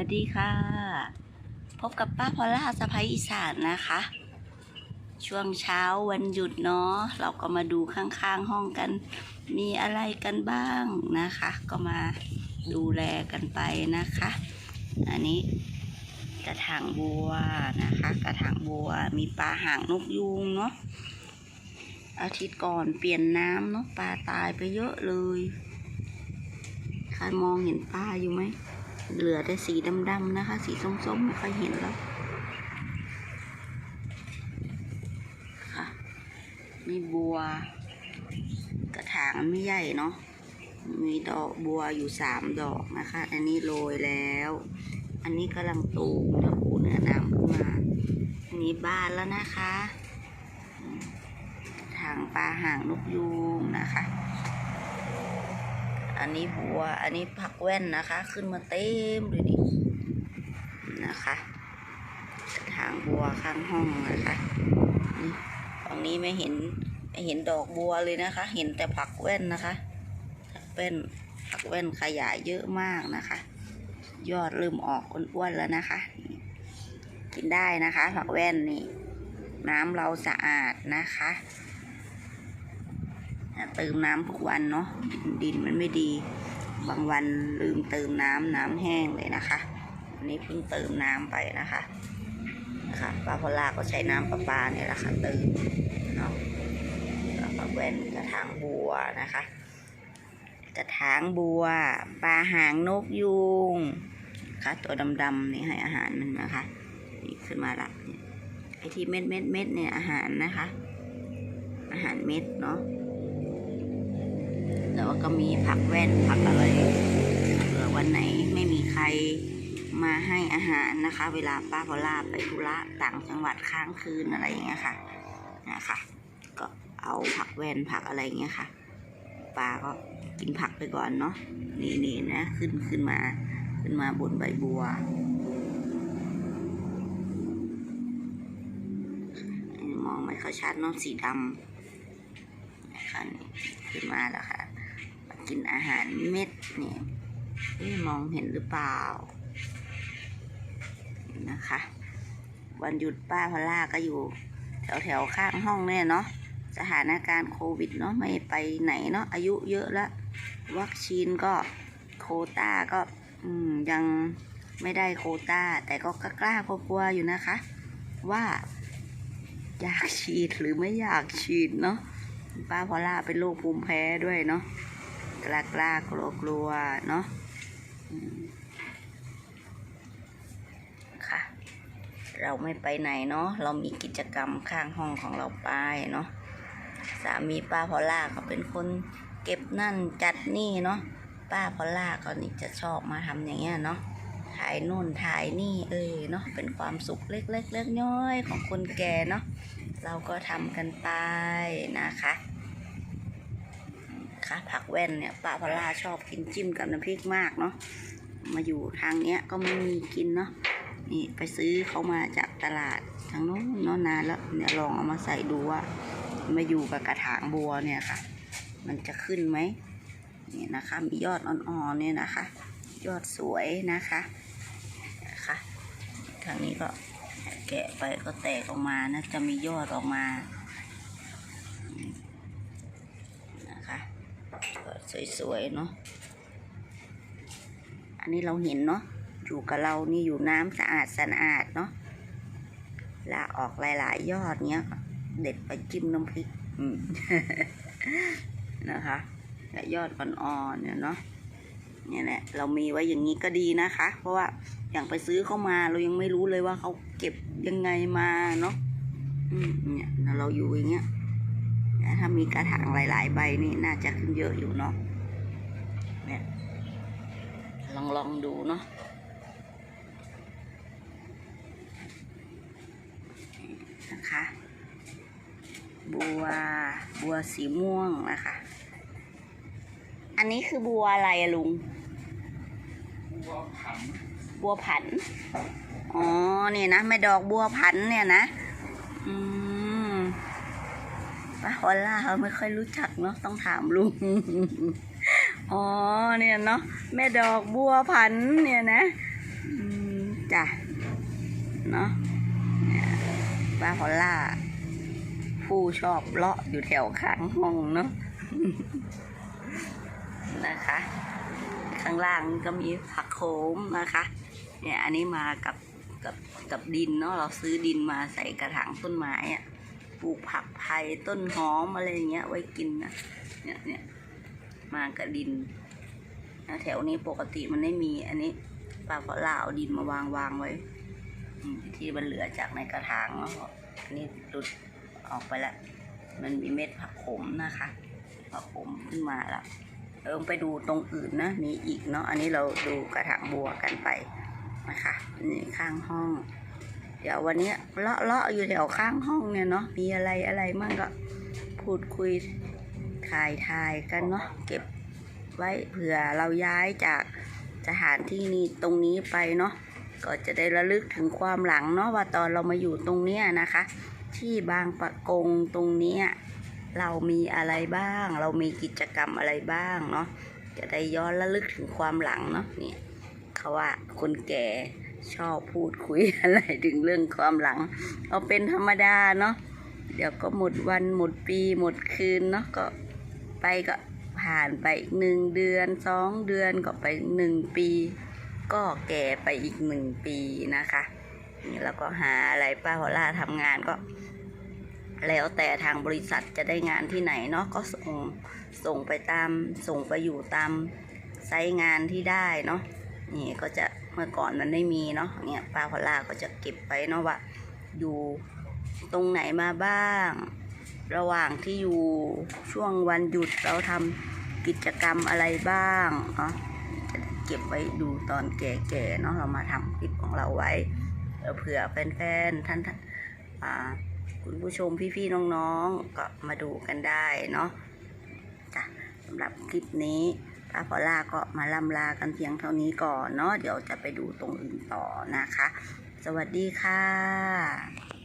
วัสดีค่ะ พบกับป้าพอล่าสะพ้ายอีสานนะคะ ช่วงเช้าวันหยุดเนาะเราก็มาดูข้างๆห้องกัน มีอะไรกันบ้างนะคะ ก็มาดูแลกันไปนะคะ อันนี้กระถางบัวนะคะ กระถางบัวมีปลาหางนกยูงเนาะอาทิตย์ก่อนเปลี่ยนน้ำเนาะปลาตายไปเยอะเลยใครมองเห็นปลาอยู่ไหม เหลือแต่สีดำๆนะคะ สีส้มๆไม่ค่อยเห็นแล้วค่ะมีบัว กระถางมันไม่ใหญ่เนาะมีดอกบัวอยู่สามดอกนะคะ อันนี้โรยแล้ว อันนี้กำลังตูมแล้วปูเนื้อน้ำขึ้นมา อันนี้บานแล้วนะคะอืมกระถางปลาหางนกยูงนะคะ อันนี้บัว อันนี้ผักแว่นนะคะ ขึ้นมาเต็มเลยนี่นะคะกระถางบัวข้างห้องนะคะนี่ฝั่งนี้ไม่เห็นไม่เห็นดอกบัวเลยนะคะ เห็นแต่ผักแว่นนะคะผักแว่นผักแว่นขยายเยอะมากนะคะ ยอดเริ่มออกอ้วนๆแล้วนะคะ กินได้นะคะ ผักแว่นนี่ น้ำเราสะอาดนะคะ เติมน้ำทุกวันเนาะดินมันไม่ดี บางวันลืมเติมน้ำน้ำแห้งเลยนะคะวันนี้เพิ่งเติมน้ำไปนะคะนะคะป้าพอลาก็ใช้น้ำประปาเนี่ยแหละค่ะเติมเนาะแล้วก็แว่นกระถางบัวนะคะ กระถางบัวปลาหางนกยูงค่ะตัวดำๆนี่ให้อาหารมันนะคะนี่ขึ้นมาละเนี่ยไอที่เม็ดเม็ดเม็ดเนี่ยอาหารนะคะ อาหารเม็ดเนาะ แต่ว่าก็มีผักแว่นผักอะไรเผื่อวันไหนไม่มีใครมาให้อาหารนะคะ เวลาป้าพอล่าไปธุระต่างจังหวัดค้างคืนอะไรอย่างเงี้ยค่ะนะคะ ก็เอาผักแว่นผักอะไรอย่างเงี้ยค่ะป้าก็กินผักไปก่อนเนาะนี่นี่นะขึ้นขึ้นมา ขึ้นมาบนใบบัวมองไม่ค่อยชัดเนาะสีดำนะคะนี่ขึ้นมาแล้วค่ะ กินอาหารเม็ดเนี่ยมองเห็นหรือเปล่า นะคะ วันหยุดป้าพอล่าก็อยู่ แถวแถวๆข้างห้องเนี่ยเนาะสถานการณ์โควิดเนาะไม่ไปไหนเนาะอายุเยอะแล้ววัคซีนก็โคต้าก็ยังไม่ได้โคต้า แต่ก็กล้ากลัวๆอยู่นะคะ ว่าอยากฉีดหรือไม่อยากฉีดเนาะป้าพอล่าเป็นโรคภูมิแพ้ด้วยเนาะ กล้ากล้ากลัวกลัวเนาะค่ะ เราไม่ไปไหนเนาะเรามีกิจกรรมข้างห้องของเราไปเนาะสามีป้าพอล่าเขาเป็นคนเก็บนั่นจัดนี่เนาะป้าพอล่าเขานี่จะชอบมาทำอย่างเงี้ยเนาะถ่ายนู่นถ่ายนี่เออเนาะเป็นความสุขเล็กๆเล็กน้อยของคนแก่เนาะเราก็ทำกันไปนะคะ คะ ผักแว่นเนี่ยป้าพล่าชอบกินจิ้มกับน้ำพริกมากเนาะมาอยู่ทางเนี้ยก็ไม่มีกินเนาะนี่ไปซื้อเขามาจากตลาดทางโน้นเนาะนานแล้วเดี๋ยลองเอามาใส่ดูว่ามาอยู่กับกระถางบัวเนี่ยค่ะ มันจะขึ้นไหมนี่นะคะมียอดอ่อนๆเนี่ยนะคะ ยอดสวยนะคะนะคะทางนี้ก็แกะไปก็แตกออกมานะจะมียอดออกมานะคะ ก็ สวยๆเนาะ อันนี้เราเห็นเนาะ อยู่กับเรานี่อยู่น้ำสะอาดสะอาดเนาะลาออกหลายๆ ยอดเนี้ย เด็ดไปจิ้มน้ำพริกนะคะและยอดอ่อนๆเนี่ยเนาะเนี่ยแหละเรามีไว้อย่างนี้ก็ดีนะคะ เพราะว่าอย่างไปซื้อเข้ามาเรายังไม่รู้เลยว่าเขาเก็บยังไงมาเนาะอืมเนี่ยเราอยู่อย่างเงี้ย ถ้ามีกระถางหลาย ๆ ใบนี่น่าจะขึ้นเยอะอยู่เนาะเนี่ยลองลองดูเนาะนะคะ บัว บัวสีม่วงนะคะ อันนี้คือบัวอะไรอะลุง บัวผัน บัวผัน อ๋อเนี่ยนะไม่ดอกบัวผันเนี่ยนะอืม ป้าฮอลล่าเขาไม่ค่อยรู้จักเนาะต้องถามลุง อ๋อเนี่ยเนาะแม่ดอกบัวผันเนี่ยนะจ้ะเนาะป้าพอลล่า ผู้ชอบเลาะอยู่แถวข้างห้องเนาะนะคะ ข้างล่างก็มีผักโขมนะคะ เนี่ยอันนี้มากับกับกับดินเนาะเราซื้อดินมาใส่กระถางต้นไม้อะ ปลูกผักไผ่ต้นหอมอะไรอย่างเงี้ย ไว้กินนะเนี่ยเนี่ยมากับดินนะแถวนี้ปกติมันไม่มี อันนี้ป้าก็ล่าเอาดินมาวางวางไว้ที่มันเหลือจากในกระถางเนาะอันนี้หลุดออกไปล้วมันมีเม็ดผักขมนะคะผักขมขึ้นมาล้วลอไปดูตรงอื่นนะมีอีกเนาะอันนี้เราดูกระถางบัวกันไปนะคะนี่ข้างห้อง เดี๋ยววันนี้เลาะเลาะอยู่แถวข้างห้องเนี่ยเนาะมีอะไรอะไรมั่งก็พูดคุยถ่ายถ่ายกันเนาะเก็บไว้เผื่อเราย้ายจากสถานที่นี้ตรงนี้ไปเนาะก็จะได้ระลึกถึงความหลังเนาะว่าตอนเรามาอยู่ตรงเนี้ยนะคะ ที่บางปะกงตรงเนี้ยเรามีอะไรบ้าง เรามีกิจกรรมอะไรบ้างเนาะจะได้ย้อนระลึกถึงความหลังเนาะเนี่ยเขาว่าคนแก่ ชอบพูดคุยอะไรถึงเรื่องความหลัง เอาเป็นธรรมดาเนาะเดี๋ยวก็หมดวันหมดปีหมดคืนเนาะก็ไปก็ผ่านไปอีกหนึ่งเดือนสองเดือนก็ไปหนึ่งปี ก็แก่ไปอีกหนึ่งปีนะคะนี่เราก็หาอะไรป้าพอล่าทำงานก็ แล้วแต่ทางบริษัทจะได้งานที่ไหนเนาะก็ส่งส่งไปตามส่งไปอยู่ตามไซต์งานที่ได้เนาะนี่ก็จะ เมื่อก่อนมันไม่มีเนาะเนี่ยป้าพลาก็จะเก็บไปเนาะว่า อยู่ตรงไหนมาบ้าง ระหว่างที่อยู่ช่วงวันหยุดเราทำกิจกรรมอะไรบ้างเนาะจะเก็บไว้ดูตอนแก่ๆเนาะเรามาทำคลิปของเราไว้เผื่อแฟนๆท่านอ่าคุณผู้ชมพี่ๆน้องๆก็มาดูกันได้เนาะจ้ะสำหรับคลิปนี้ ป้าพอล่าก็มาล่ำลากันเพียงเท่านี้ก่อนเนาะเดี๋ยวจะไปดูตรงอื่นต่อนะคะ สวัสดีค่ะ